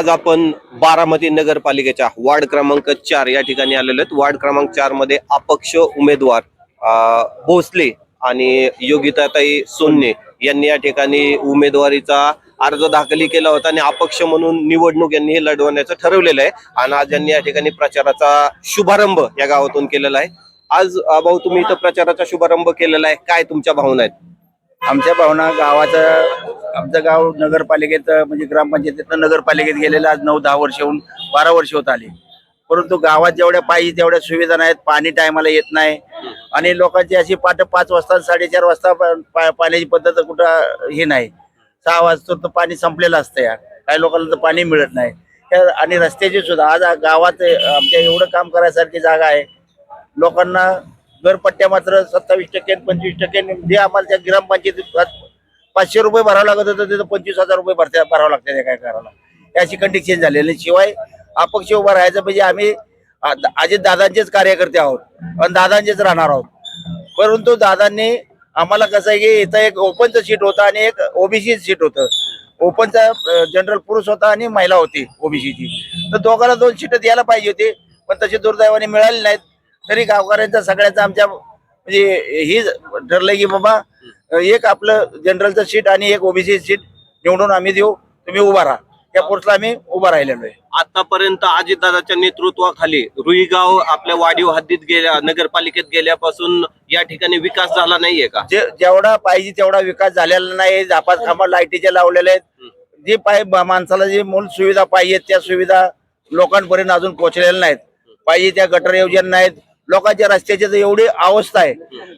आज आपण बारामती नगरपालिकेच्या वार्ड क्रमांक चार या ठिकाणी आलेलो आहेत. वार्ड क्रमांक चारमध्ये अपक्ष उमेदवार भोसले आणि योगिताताई सोन्ने यांनी या ठिकाणी उमेदवारीचा अर्ज दाखल केला होता आणि अपक्ष म्हणून निवडणूक यांनी हे लढवण्याचं ठरवलेलं आहे. आणि आज यांनी या ठिकाणी प्रचाराचा शुभारंभ या गावातून केलेला आहे. आज भाऊ तुम्ही इथं प्रचाराचा शुभारंभ केलेला आहे. काय तुमच्या भावना आहेत? आमच्या भावना गावाचं आमचं गाव नगरपालिकेत म्हणजे ग्रामपंचायतीतनं नगरपालिकेत गेलेलं आज नऊ दहा वर्ष होऊन बारा वर्ष होत आली. परंतु गावात जेवढ्या पाहिजे तेवढ्या सुविधा नाहीत पाणी टायमाला येत नाही. आणि लोकांची अशी पाठ पाच वाजता साडेचार वाजता पा- पाण्याची पद्धत कुठं हे नाही. सहा वाजता तर पाणी संपलेलं असतं या काही लोकांना तर पाणी मिळत नाही. तर आणि रस्त्याची सुद्धा आज गावात आमच्या एवढं काम करायसारखी जागा आहे. लोकांना घरपट्ट्या मात्र सत्तावीस टक्के पंचवीस टक्के जे आम्हाला त्या ग्रामपंचायतीत पाचशे रुपये भरावं लागत होतं त्याचं पंचवीस हजार रुपये भरत्या भरावं लागतं त्या काय करायला अशी कंडिशन झालेली शिवाय अपक्ष उभं राहायचं म्हणजे आम्ही अजित दादांचेच कार्यकर्ते आहोत आणि दादांचेच राहणार आहोत. परंतु दादांनी आम्हाला कसं आहे की इथं एक ओपनचं सीट होतं आणि एक ओबीसी सीट होतं. ओपनचा जनरल पुरुष होता आणि महिला होती ओबीसीची तर दोघांना दोन सीट द्यायला पाहिजे होती पण तशी दुर्दैवाने मिळाली नाहीत. तरी गावकऱ्यांचा सगळ्यांचा आमच्या म्हणजे ही ठरलंय की बाबा एक आपलं जनरलचं सीट आणि एक ओबीसी सीट निवडून आम्ही देऊ तुम्ही उभा राहा. त्या पोस्टला आम्ही उभा राहिलेलो आहे. आतापर्यंत अजितदादाच्या नेतृत्वाखाली रुईगाव आपल्या वाढीव हद्दीत गेल्या नगरपालिकेत गेल्यापासून या ठिकाणी विकास झाला नाहीये का? जे जेवढा पाहिजे तेवढा विकास झालेला नाही. झापास खांबा लाईटीचे लावलेले आहेत. जे पाय मा- माणसाला जे मूल सुविधा पाहिजे त्या सुविधा लोकांपर्यंत अजून पोहोचलेल्या नाहीत. पाहिजे त्या गटर योजना नाहीत. लोकांच्या रस्त्याची एवढी अवस्था आहे.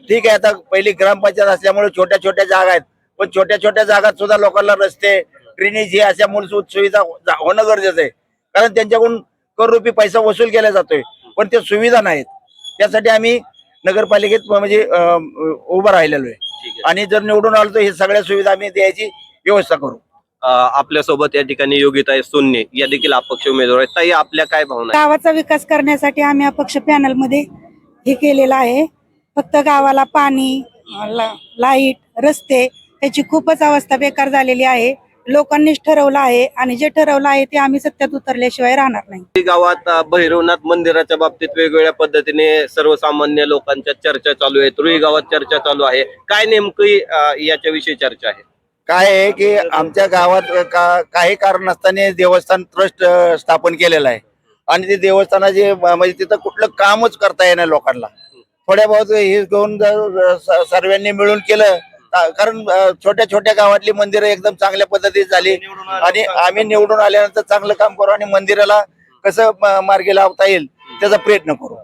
ठीक आहे आता पहिली ग्रामपंचायत असल्यामुळे छोट्या छोट्या जागा आहेत. पण छोट्या छोट्या जागात सुद्धा लोकांना रस्ते ड्रेनेज हे अशा मूलभूत सुविधा जा- होणं गरजेचं आहे. कारण त्यांच्याकडून करोडरुपी पैसा वसूल केला जातोय. पण ते सुविधा नाहीत. त्यासाठी आम्ही नगरपालिकेत म्हणजे उभं राहिलेलो आहे. आणि जर निवडून आलो तर हे सगळ्या सुविधा आम्ही द्यायची व्यवस्था करू. आपल्यासोबत या ठिकाणी योगिता सोन्ने या देखील अपक्ष उमेदवार आहेत. ताई आपल्या काय भावना आहेत? गावाचा विकास करण्यासाठी आम्ही अपक्ष पॅनलमध्ये हे केलेलं आहे. फक्त गावाला पाणी ला- लाइट रस्ते याची खूपच अवस्था बेकार झालेली आहे. लोकांनीच ठरवलं आहे आणि जे ठरवलं आहे ते आम्ही सत्यात उतरल्याशिवाय राहणार नाही. गावात अ, भैरवनाथ मंदिराच्या बाबतीत वेगवेगळ्या पद्धतीने सर्वसामान्य लोकांच्या चर्चा चालू आहेत. रुई गावात चर्चा चालू आहे. काय नेमकी अ, याच्याविषयी चर्चा आहे? काय आहे की आमच्या गावात का काही कारण नसताना देवस्थान ट्रस्ट स्थापन केलेलं आहे. आणि ते देवस्थानाचे म्हणजे तिथं कुठलं कामच करता येणार लोकांना. थोड्या बहुत हे घेऊन जर सर्वांनी मिळून केलं कारण छोट्या छोट्या गावातली मंदिरं एकदम चांगल्या पद्धतीत झाली. आणि आम्ही निवडून आल्यानंतर चांगलं काम करू आणि मंदिराला कसं मार्गी लावता येईल त्याचा प्रयत्न करू.